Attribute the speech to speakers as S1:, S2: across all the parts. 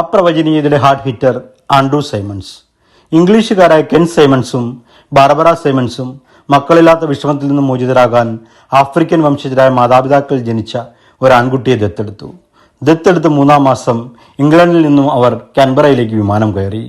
S1: അപ്രവചനീയതയുടെ hard hitter Andrew Symonds. ഇംഗ്ലീഷുകാരായ Ken സൈമൺസും Barbara സൈമൺസും മക്കളില്ലാത്ത വിഷമത്തിൽ നിന്നും മോചിതരാകാൻ ആഫ്രിക്കൻ വംശജരായ മാതാപിതാക്കൾ ജനിച്ച ഒരു ആൺകുട്ടിയെ ദത്തെടുത്തു. ദത്തെടുത്ത് മൂന്നാം മാസം ഇംഗ്ലണ്ടിൽ നിന്നും അവർ കാൻബറയിലേക്ക് വിമാനം കയറി.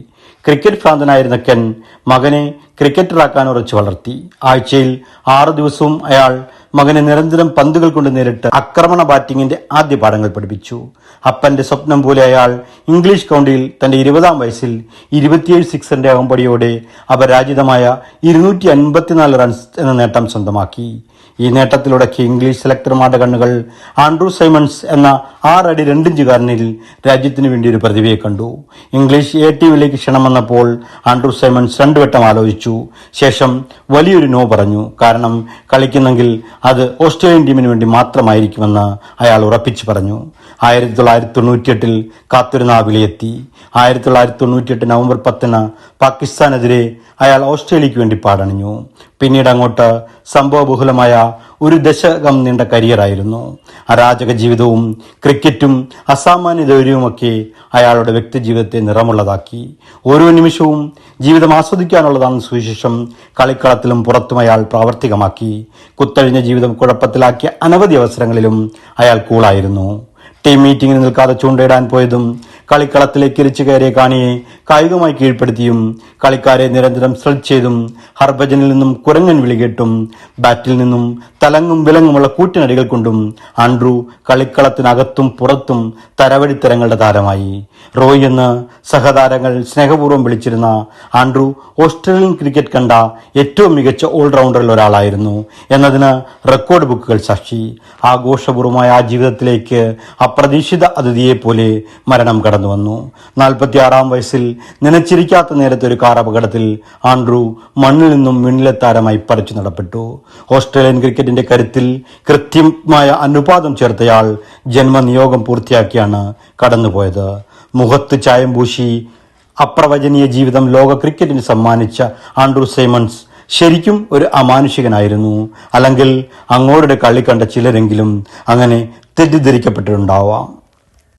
S1: ക്രിക്കറ്റ് ഭ്രാന്തനായിരുന്ന കെൻ മകനെ ക്രിക്കറ്ററാക്കാൻ ഉറച്ചു വളർത്തി. ആഴ്ചയിൽ ആറു ദിവസവും അയാൾ മകനെ നിരന്തരം പന്തുകൾ കൊണ്ട് നേരിട്ട് ആക്രമണ ബാറ്റിംഗിന്റെ ആദ്യ പാഠങ്ങൾ പഠിപ്പിച്ചു. അപ്പന്റെ സ്വപ്നം പോലെ അയാൾ ഇംഗ്ലീഷ് കൗണ്ടിയിൽ തന്റെ ഇരുപതാം വയസ്സിൽ ഇരുപത്തിയേഴ് സിക്സറിന്റെ അകമ്പടിയോടെ അപരാജിതമായ ഇരുന്നൂറ്റി അൻപത്തിനാല് റൺസ് എന്ന നേട്ടം സ്വന്തമാക്കി. ഈ നേട്ടത്തിലൂടെ ഇംഗ്ലീഷ് സെലക്ടർമാരുടെ കണ്ണുകൾ ആൻഡ്രൂ സൈമൺസ് എന്ന ആറടി രണ്ടിഞ്ചുകാരനിൽ രാജ്യത്തിന് വേണ്ടി ഒരു പ്രതിഭയെ കണ്ടു. ഇംഗ്ലീഷ് എ ടീമിലേക്ക് ക്ഷണം വന്നപ്പോൾ ആൻഡ്രൂ സൈമൺസ് രണ്ടുവട്ടം ആലോചിച്ചു. ശേഷം വലിയൊരു നോ പറഞ്ഞു. കാരണം കളിക്കുന്നെങ്കിൽ അത് ഓസ്ട്രേലിയൻ ടീമിന് വേണ്ടി മാത്രമായിരിക്കുമെന്ന് അയാൾ ഉറപ്പിച്ചു പറഞ്ഞു. ആയിരത്തി തൊള്ളായിരത്തി തൊണ്ണൂറ്റിയെട്ടിൽ കാത്തിരുന്ന ആ വിലയെത്തി ആയിരത്തി തൊള്ളായിരത്തി തൊണ്ണൂറ്റിയെട്ട് നവംബർ പത്തിന് പാകിസ്ഥാനെതിരെ അയാൾ ഓസ്ട്രേലിയക്ക് വേണ്ടി പാടണിഞ്ഞു. പിന്നീട് അങ്ങോട്ട് സംഭവബഹുലമായ ഒരു ദശകം നീണ്ട കരിയറായിരുന്നു. അരാജക ജീവിതവും ക്രിക്കറ്റും അസാമാന്യ ധൈര്യവുമൊക്കെ അയാളുടെ വ്യക്തിജീവിതത്തെ നിറമുള്ളതാക്കി. ഓരോ നിമിഷവും ജീവിതം ആസ്വദിക്കാനുള്ളതാണ് സുവിശേഷം. കളിക്കളത്തിലും പുറത്തും അയാൾ പ്രാവർത്തികമാക്കി. കുത്തഴിഞ്ഞ ജീവിതം കുഴപ്പത്തിലാക്കിയ അനവധി അവസരങ്ങളിലും അയാൾ കൂളായിരുന്നു. ടീം മീറ്റിംഗിന് നിൽക്കാതെ ചൂണ്ടയിടാൻ പോയതും കളിക്കളത്തിലേക്ക് ഇരിച്ചു കയറിയ കാണിയെ കായികമായി കീഴ്പ്പെടുത്തിയും കളിക്കാരെ നിരന്തരം സ്ട്രെച്ച് ചെയ്തും ഹർഭജനിൽ നിന്നും കുരങ്ങൻ വിളികേട്ടും ബാറ്റിൽ നിന്നും തലങ്ങും വിലങ്ങുമുള്ള കൂട്ടിനടികൾ കൊണ്ടും ആൻഡ്രു കളിക്കളത്തിനകത്തും പുറത്തും തരവടിത്തരങ്ങളുടെ താരമായി. റോയ് എന്ന് സഹതാരങ്ങൾ സ്നേഹപൂർവം വിളിച്ചിരുന്ന ആൻഡ്രു ഓസ്ട്രേലിയൻ ക്രിക്കറ്റ് കണ്ട ഏറ്റവും മികച്ച ഓൾറൗണ്ടറിൽ ഒരാളായിരുന്നു. എന്നതിന് റെക്കോർഡ് ബുക്കുകൾ സാക്ഷി. ആഘോഷപൂർവമായ ആ ജീവിതത്തിലേക്ക് അപ്രതീക്ഷിത അതിഥിയെ പോലെ മരണം കടന്നു വന്നു നാൽപ്പത്തിയാറാം വയസ്സിൽ നനച്ചിരിക്കാത്ത നേരത്തെ ഒരു കാർ അപകടത്തിൽ ആൻഡ്രു മണ്ണിൽ നിന്നും മിന്നിലെത്താരമായി പറിച്ചു നടപ്പെട്ടു. ഓസ്ട്രേലിയൻ ക്രിക്കറ്റിന്റെ കരുത്തിൽ കൃത്യമായ അനുപാതം ചേർത്തയാൾ ജന്മനിയോഗം പൂർത്തിയാക്കിയാണ് കടന്നുപോയത്. മുഖത്ത് ചായം പൂശി അപ്രവചനീയ ജീവിതം ലോക ക്രിക്കറ്റിന് സമ്മാനിച്ച ആൻഡ്രൂ സൈമൺസ് ശരിക്കും ഒരു അമാനുഷികനായിരുന്നു. അല്ലെങ്കിൽ അങ്ങോരുടെ കളി കണ്ട ചിലരെങ്കിലും അങ്ങനെ തെറ്റിദ്ധരിക്കപ്പെട്ടിട്ടുണ്ടാവാം.